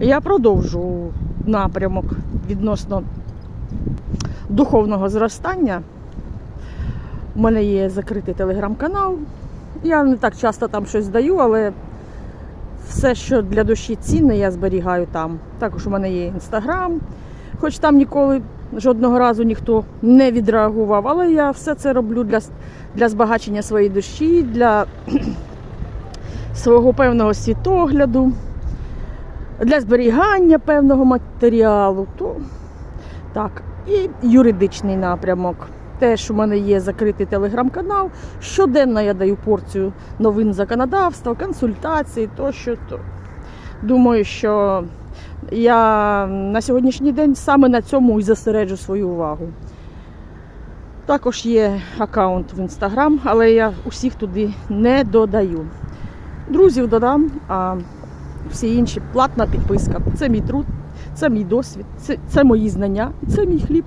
Я продовжу напрямок відносно духовного зростання. У мене є закритий телеграм-канал. Я не так часто там щось даю, але все, що для душі цінне, я зберігаю там. Також у мене є інстаграм, хоч там ніколи жодного разу ніхто не відреагував, але я все це роблю для, для збагачення своєї душі, для свого певного світогляду, для зберігання певного матеріалу. То, так, і юридичний напрямок. Теж у мене є закритий телеграм-канал. Щоденно я даю порцію новин законодавства, консультацій, тощо. То. Думаю, що я на сьогоднішній день саме на цьому і зосереджу свою увагу. Також є аккаунт в інстаграм, але я усіх туди не додаю. Друзів додам, а всі інші платна підписка. Це мій труд, це мій досвід, це, це мої знання, це мій хліб.